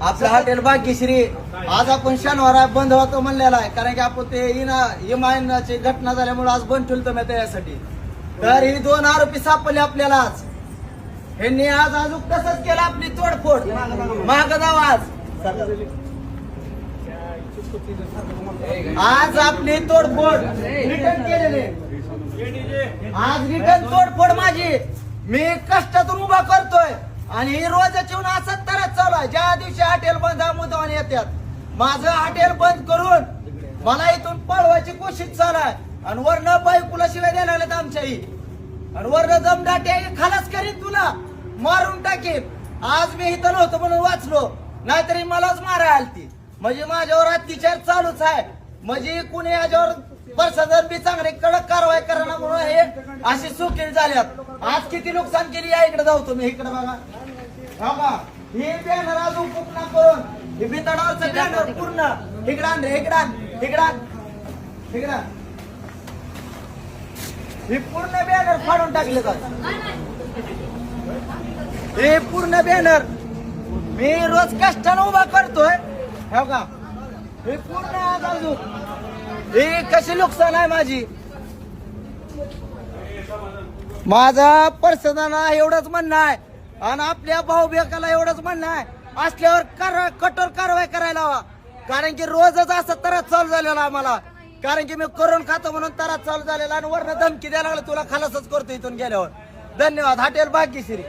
आपलं हॉटेल भाग्यश्री आज आपण शनिवार बंद होतो म्हणलेला आहे कारण की आपण ते इना इमायनाची घटना झाल्यामुळे आज बंद ठेवतो मी त्यासाठी तर ही दोन आरोपी सापडले आपल्याला आज. ह्यांनी आज अजून तसंच केलं आपली तोडफोड. माग जाव आज. आज आपली तोडफोड. रिटर्न केलेली. आज रिटर्न तोडफोड माझी. मी कष्टातून उभा करतोय. आणि ही रोजाची असं हॉटेल बंद मुद्दावाने येतात माझं हॉटेल बंद करून मला इथून पळवायची कोशिश चालू आहे आणि वर्ण बायकुला शिवाय द्यायला लागलेत आमच्याही. आणि वर्ण जमदाटे खालाच करीन तुला. मारून टाकीन. आज मी इथं नव्हतो म्हणून वाचलो. नाहीतरी मलाच मारायला ती म्हणजे माझ्यावर अत्याचार चालूच आहे. म्हणजे कुणी याच्यावर प्रशासन बी चांगले कडक कारवाई करणार म्हणून हे अशी सुकील झाल्यात. आज किती नुकसान केली या इकडे जाऊ तुम्ही. इकडे बघा. हा का हे बॅनर अजून पुकना करून. हे बिताडावरचं बॅनर पूर्ण. आण रे इकडं आण. हे पूर्ण बॅनर फाडून टाकले का हे पूर्ण बॅनर मी रोज कष्टानं उभा करतोय. हो का हे पूर्ण आज अजून. हे कशी नुकसान आहे माझी? माझा पर्सनाला एवढंच म्हणणं आहे. आणि आपल्या भाऊ बेकाला एवढंच म्हणणं आहे असल्यावर कार कठोर कारवाई करायला हवा. कारण की रोजच असं तरच चालू झालेला आम्हाला. कारण की मी करून खातो म्हणून तरच चालू झालेला आणि वरनं धमकी द्यायला लागला तुला खालासच करतो इथून गेल्यावर. धन्यवाद. हॉटेल भाग्यश्री.